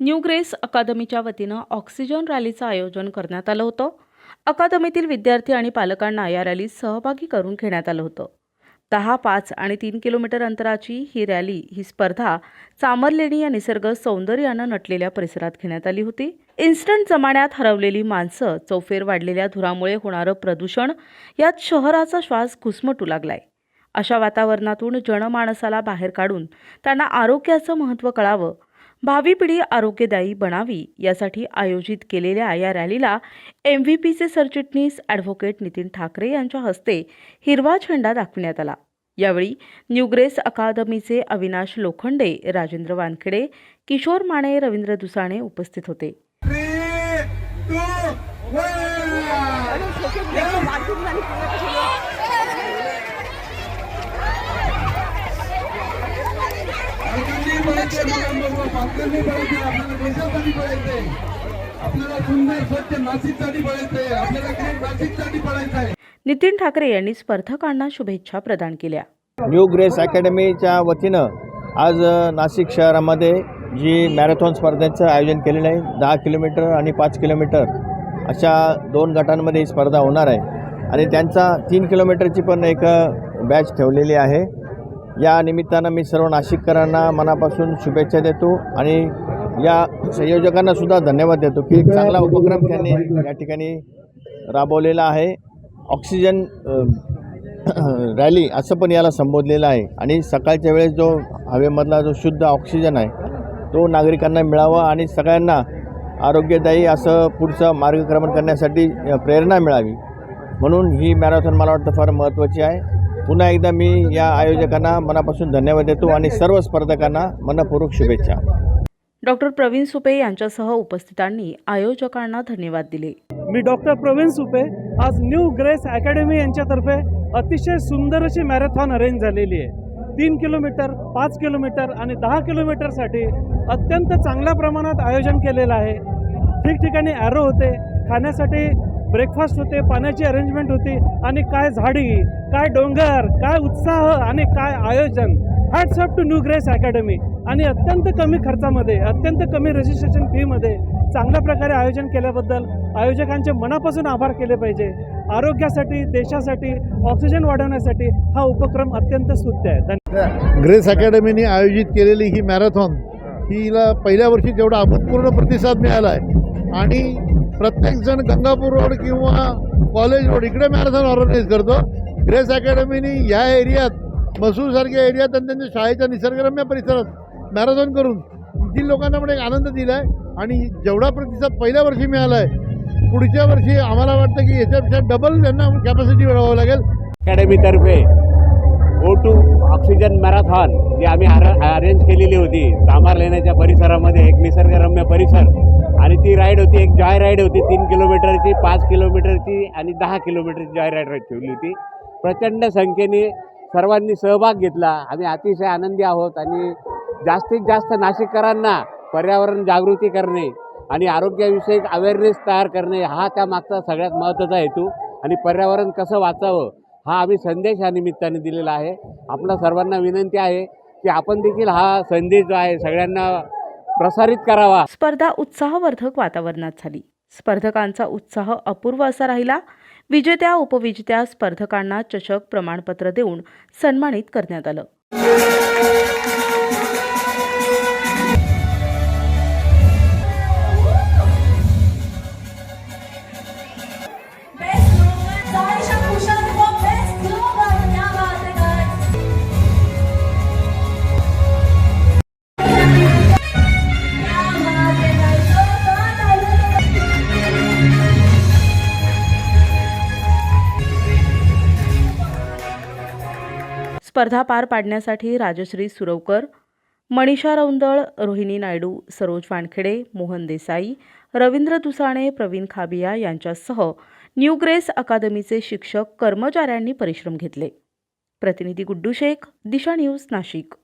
New grace अकादमीच्या वतीनं oxygen रॅलीचं आयोजन करण्यात आलं होतं. अकादमीतील विद्यार्थी आणि पालकांना या रॅलीत सहभागी करून घेण्यात आलं होतं. दहा पाच आणि तीन किलोमीटर अंतराची ही रॅली ही स्पर्धा चामरलेणी या निसर्ग सौंदर्यानं नटलेल्या परिसरात घेण्यात आली होती. इन्स्टंट जमान्यात हरवलेली माणसं चौफेर वाढलेल्या धुरामुळे होणारं प्रदूषण यात शहराचा श्वास घुसमटू लागलाय. अशा वातावरणातून जनमानसाला बाहेर काढून त्यांना आरोग्याचं महत्त्व कळावं भावी पिढी आरोग्यदायी बनावी यासाठी आयोजित केलेल्या या रॅलीला एम व्ही पीचे सरचिटणीस ॲडव्होकेट नितीन ठाकरे यांच्या हस्ते हिरवा झेंडा दाखविण्यात आला. यावेळी न्यूग्रेस अकादमीचे अविनाश लोखंडे राजेंद्र वानखेडे किशोर माने रवींद्र दुसाणे उपस्थित होते. Three, two, आपल्याला देशासाठी पळायचंय आपल्याला सुंदर स्वच्छ नाशिकसाठी पळायचंय आपल्याला ग्रेट नाशिकसाठी नितीन ठाकरे यांनी स्पर्धकांना शुभेच्छा प्रदान केल्या. न्यू ग्रेस अकॅडमीच्या वतीनं आज नाशिक शहरामध्ये जी मॅरेथॉन स्पर्धेचं आयोजन केलेलं आहे दहा किलोमीटर आणि पाच किलोमीटर अशा दोन गटांमध्ये ही स्पर्धा होणार आहे. आणि त्यांचा तीन किलोमीटरची पण एक बॅच ठेवलेली आहे. या निमित्तानं मी सर्व नाशिककरांना मनापासून शुभेच्छा देतो आणि या संयोजकांना सुद्धा धन्यवाद देतो की एक चांगला उपक्रम त्यांनी या ठिकाणी राबवलेला आहे. ऑक्सिजन रॅली असं पण याला संबोधलेलं आहे. आणि सकाळच्या वेळेस जो हवेमधला जो शुद्ध ऑक्सिजन आहे तो नागरिकांना मिळावा आणि सगळ्यांना आरोग्यदायी असं पुढचं मार्गक्रमण करण्यासाठी प्रेरणा मिळावी. म्हणून ही मॅरेथॉन मला वाटतं फार महत्त्वाची आहे. पुन्हा एकदा मी या आयोजकांना मनापासून धन्यवाद देतो आणि सर्व स्पर्धकांना मनपूर्वक शुभेच्छा. डॉक्टर प्रवीण सुपे यांच्यासह उपस्थितांनी आयोजकांना धन्यवाद दिले. मी डॉक्टर प्रवीण सुपे आज न्यू ग्रेस अकॅडमी यांच्यातर्फे अतिशय सुंदर अशी मॅरेथॉन अरेंज झालेली आहे. तीन किलोमीटर पाच किलोमीटर आणि दहा किलोमीटरसाठी अत्यंत चांगल्या प्रमाणात आयोजन केलेलं आहे. ठिकठिकाणी ॲरो होते. खाण्यासाठी ब्रेकफास्ट होते पाण्याची अरेंजमेंट होती आणि काय झाडी काय डोंगर काय उत्साह आणि काय आयोजन. Hats up to new grace academy आणि अत्यंत कमी खर्चामध्ये अत्यंत कमी रजिस्ट्रेशन फीमध्ये चांगल्या प्रकारे आयोजन केल्याबद्दल आयोजकांचे मनापासून आभार केले पाहिजे. आरोग्यासाठी देशासाठी ऑक्सिजन वाढवण्यासाठी हा उपक्रम अत्यंत स्तुत्य आहे. धन्यवाद. ग्रेस अकॅडमीने आयोजित केलेली ही मॅरेथॉन हिला पहिल्या वर्षी तेवढा अभूतपूर्व प्रतिसाद मिळाला आहे आणि प्रत्येकजण गंगापूर रोड किंवा कॉलेज रोड इकडे मॅरेथॉन ऑर्गनाईज करतो. ग्रेस अकॅडमीनी या एरियात मसूरसारख्या एरियात आणि त्यांच्या शाळेच्या निसर्गरम्य परिसरात मॅरेथॉन करून येथील लोकांना पण एक आनंद दिला आहे आणि जेवढा प्रतिसाद पहिल्या वर्षी मिळाला आहे पुढच्या वर्षी आम्हाला वाटतं की याच्यापेक्षा डबल त्यांना कॅपॅसिटी वाढवावं लागेल. अकॅडमीतर्फे गो टू ऑक्सिजन मॅरेथॉन जी आम्ही अर अरेंज केलेली होती. चामार लेण्याच्या परिसरामध्ये एक निसर्गरम्य परिसर. आणि ती राईड होती एक जॉय राईड होती तीन किलोमीटरची पाच किलोमीटरची आणि दहा किलोमीटरची जॉय राईड ठेवली होती. प्रचंड संख्येने सर्वांनी सहभाग घेतला. आम्ही अतिशय आनंदी आहोत आणि जास्तीत जास्त नाशिककरांना पर्यावरण जागृती करणे आणि आरोग्याविषयक अवेअरनेस तयार करणे हा त्यामागचा सगळ्यात महत्त्वाचा हेतू आणि पर्यावरण कसं वाचावं हा आम्ही संदेश या निमित्ताने दिलेला आहे. आपल्या सर्वांना विनंती आहे की आपण देखील हा संदेश जो आहे सगळ्यांना प्रसारित करावा. स्पर्धा उत्साहवर्धक वातावरणात झाली. स्पर्धकांचा उत्साह अपूर्व असा राहिला. विजेत्या उपविजेत्या स्पर्धकांना चषक प्रमाणपत्र देऊन सन्मानित करण्यात आलं. स्पर्धा पार पाडण्यासाठी राजश्री सुरवकर मनीषा रौंदळ रोहिणी नायडू सरोज वानखेडे मोहन देसाई रवींद्र दुसाणे प्रवीण खाबिया यांच्यासह न्यू ग्रेस अकादमीचे शिक्षक कर्मचाऱ्यांनी परिश्रम घेतले. प्रतिनिधी गुड्डू शेख दिशा न्यूज नाशिक.